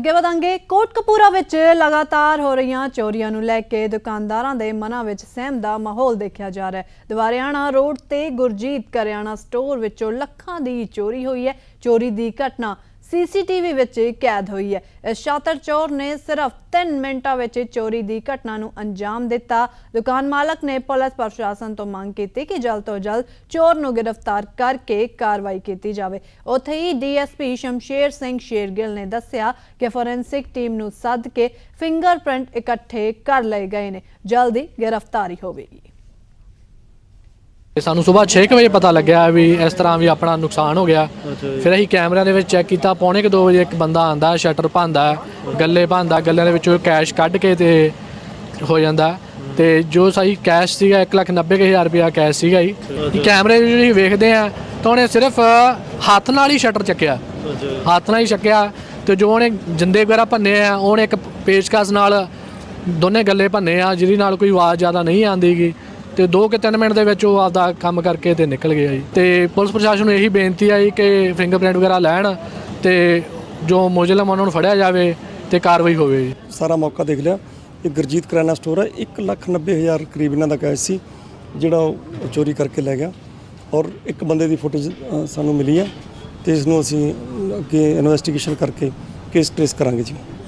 ਅੱਗੇ ਵਧਾਂਗੇ। ਕੋਟਕਪੂਰਾ ਵਿੱਚ ਲਗਾਤਾਰ ਹੋ ਰਹੀਆਂ ਚੋਰੀਆਂ ਨੂੰ ਲੈ ਕੇ ਦੁਕਾਨਦਾਰਾਂ ਦੇ ਮਨਾਂ ਵਿੱਚ ਸਹਿਮ ਦਾ ਮਾਹੌਲ ਦੇਖਿਆ ਜਾ ਰਿਹਾ ਹੈ। ਦਿਵਾਰਿਆਣਾ ਰੋਡ ਤੇ ਗੁਰਜੀਤ ਕਰਿਆਣਾ ਸਟੋਰ ਵਿੱਚੋਂ ਲੱਖਾਂ ਦੀ ਚੋਰੀ ਹੋਈ ਹੈ। ਚੋਰੀ ਦੀ ਘਟਨਾ ਸੀਸੀਟੀਵੀ ਵਿੱਚ ਕੈਦ ਹੋਈ ਹੈ। ਇਸ ਸ਼ਾਤਰ ਚੋਰ ਨੇ ਸਿਰਫ 3 ਮਿੰਟਾਂ ਵਿੱਚ ਚੋਰੀ ਦੀ ਘਟਨਾ ਨੂੰ ਅੰਜਾਮ ਦਿੱਤਾ। ਦੁਕਾਨ ਮਾਲਕ ਨੇ ਪੁਲਿਸ ਪ੍ਰਸ਼ਾਸਨ ਤੋਂ ਮੰਗ ਕੀਤੀ ਕਿ ਜਲਦ ਤੋਂ ਜਲਦ ਚੋਰ ਨੂੰ ਗ੍ਰਿਫਤਾਰ ਕਰਕੇ ਕਾਰਵਾਈ ਕੀਤੀ ਜਾਵੇ। ਉੱਥੇ ਹੀ ਡੀਐਸਪੀ ਸ਼ਮਸ਼ੇਰ ਸਿੰਘ ਸ਼ੇਰਗਿੱਲ ਨੇ ਦੱਸਿਆ ਕਿ ਫੋਰੈਂਸਿਕ ਟੀਮ ਨੂੰ ਸੱਦ ਕੇ ਫਿੰਗਰਪ੍ਰਿੰਟ ਇਕੱਠੇ ਕਰ ਲਏ ਗਏ ਨੇ। ਜਲਦੀ ਗ੍ਰਿਫਤਾਰੀ ਹੋਵੇਗੀ। ਤੇ ਸਾਨੂੰ ਸਵੇਰ 6 ਵਜੇ ਪਤਾ ਲੱਗਿਆ ਵੀ ਇਸ ਤਰ੍ਹਾਂ ਵੀ ਆਪਣਾ ਨੁਕਸਾਨ ਹੋ ਗਿਆ। ਫਿਰ ਅਸੀਂ ਕੈਮਰਿਆਂ ਦੇ ਵਿੱਚ ਚੈੱਕ ਕੀਤਾ ਪੌਣੇ ਕੁ 2 ਵਜੇ ਇੱਕ ਬੰਦਾ ਆਂਦਾ ਸ਼ਟਰ ਭੰਦਾ ਗੱਲੇ ਭੰਦਾ ਗੱਲਿਆਂ ਦੇ ਵਿੱਚੋਂ ਕੈਸ਼ ਕੱਢ ਕੇ ਤੇ ਹੋ ਜਾਂਦਾ। ਤੇ ਜੋ ਸਹੀ ਕੈਸ਼ ਸੀਗਾ 190000 ਰੁਪਇਆ ਕੈਸ਼ ਸੀਗਾ ਜੀ। ਕੈਮਰੇ ਵਿੱਚ ਅਸੀਂ ਵੇਖਦੇ ਆ ਤਾਂ ਉਹਨੇ ਸਿਰਫ ਹੱਥ ਨਾਲ ਹੀ ਸ਼ਟਰ ਚੱਕਿਆ। ਹੱਥ ਨਾਲ ਹੀ ਚੱਕਿਆ ਤੇ ਜੋ ਉਹਨੇ ਜਿੰਦੇ ਵਗੈਰਾ ਭੰਨੇ ਆ ਉਹਨੇ ਇੱਕ ਪੇਚਕਸ ਨਾਲ ਦੋਨੇ ਗੱਲੇ ਭੰਨੇ ਆ ਜਿਹਦੇ ਨਾਲ ਕੋਈ ਆਵਾਜ਼ ਜ਼ਿਆਦਾ ਨਹੀਂ ਆਉਂਦੀਗੀ। ਤੇ 2 ਕਿ 3 ਮਿੰਟ ਦੇ ਵਿੱਚ ਉਹ ਆਪਦਾ ਕੰਮ ਕਰਕੇ ਤੇ ਨਿਕਲ ਗਿਆ ਜੀ। ਤੇ ਪੁਲਿਸ ਪ੍ਰਸ਼ਾਸਨ ਨੂੰ ਇਹੀ ਬੇਨਤੀ ਆਈ ਕਿ ਫਿੰਗਰਪ੍ਰਿੰਟ ਵਗੈਰਾ ਲੈਣ ਤੇ ਜੋ ਮੁਜਰਮ ਉਹਨਾਂ ਨੂੰ ਫੜਿਆ ਜਾਵੇ ਤੇ ਕਾਰਵਾਈ ਹੋਵੇ ਜੀ। ਸਾਰਾ ਮੌਕਾ ਦੇਖ ਲਿਆ। ਇਹ ਗੁਰਜੀਤ ਕਰਿਆਨਾ ਸਟੋਰ ਹੈ 190000 ਕਰੀਬ ਇਹਨਾਂ ਦਾ ਕੈਸ਼ ਸੀ, ਜਿਹੜਾ ਉਹ ਚੋਰੀ ਕਰਕੇ ਲੈ ਗਿਆ। ਔਰ ਇੱਕ ਬੰਦੇ ਦੀ ਫੁਟੇਜ ਸਾਨੂੰ ਮਿਲੀ ਹੈ ਤੇ ਇਸ ਨੂੰ ਅਸੀਂ ਅੱਗੇ ਇਨਵੈਸਟੀਗੇਸ਼ਨ ਕਰਕੇ ਕੇਸ ਟ੍ਰੇਸ ਕਰਾਂਗੇ ਜੀ।